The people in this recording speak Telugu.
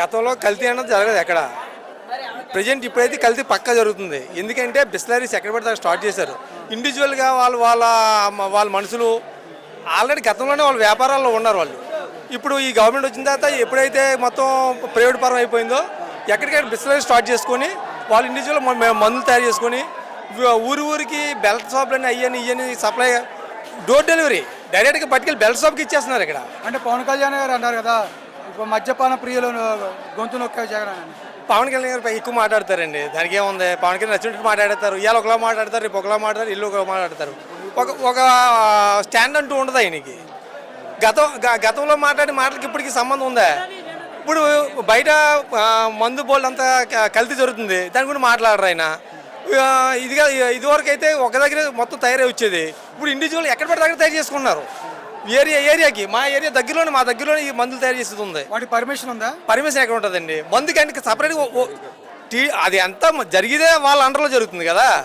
గతంలో కల్తీ అన్నది జరగదు ఎక్కడ. ప్రజెంట్ ఇప్పుడైతే కల్తీ పక్కా జరుగుతుంది. ఎందుకంటే బిస్లరీస్ ఎక్కడ పడితే స్టార్ట్ చేశారు. ఇండివిజువల్గా వాళ్ళు వాళ్ళ వాళ్ళ మనుషులు ఆల్రెడీ గతంలోనే వాళ్ళ వ్యాపారాల్లో ఉన్నారు వాళ్ళు. ఇప్పుడు ఈ గవర్నమెంట్ వచ్చిన తర్వాత ఎప్పుడైతే మొత్తం ప్రైవేట్ పరం అయిపోయిందో ఎక్కడికైనా బిస్లరీ స్టార్ట్ చేసుకొని వాళ్ళు ఇండివిజువల్ మందులు తయారు చేసుకొని ఊరు ఊరి ఊరికి బెల్ట్ షాప్లని అయ్యని ఇయ్యని సప్లై డోర్ డెలివరీ. డైరెక్ట్గా పట్టుకెళ్ళి బెల్ట్ షాప్కి ఇచ్చేస్తున్నారు ఇక్కడ. అంటే పవన్ కళ్యాణ్ గారు అన్నారు కదా మద్యపాన ప్రియులు గొంతు నొక్కే జగన్ అని. పవన్ కళ్యాణ్ గారు ఎక్కువ మాట్లాడతారండి. దానికి ఏముంది? పవన్ కళ్యాణ్ నచ్చినట్టు మాట్లాడతారు. ఇవాళ ఒకలా మాట్లాడతారు రేపు ఒకలా మాట్లాడతారు ఇల్లు ఒకలా మాట్లాడతారు. ఒక ఒక స్టాండ్ అంటూ ఉండదు ఆయనకి గతం గ- గతంలో మాట్లాడిన మాటలకి ఇప్పటికి సంబంధం ఉందా? ఇప్పుడు బయట మందు బోల్డ్ అంతా కల్తీ జరుగుతుంది. దాని గురించి మాట్లాడరు ఆయన? ఇదిగా ఇదివరకు అయితే ఒక దగ్గర మొత్తం తయారై వచ్చేది. ఇప్పుడు ఇండివిజువల్ ఎక్కడ పడితే దగ్గర తయారు చేసుకున్నారు ఏరియా ఏరియాకి మా ఏరియా దగ్గరలోనే మా దగ్గరలోనే ఈ మందులు తయారు చేసేది ఉంది. వాటి పర్మిషన్ ఉందా? పర్మిషన్ ఎక్కడ ఉంటుందండి? మందు కంటే సపరేట్గా టీ అది అంతా జరిగితే వాళ్ళ అండర్లో జరుగుతుంది కదా?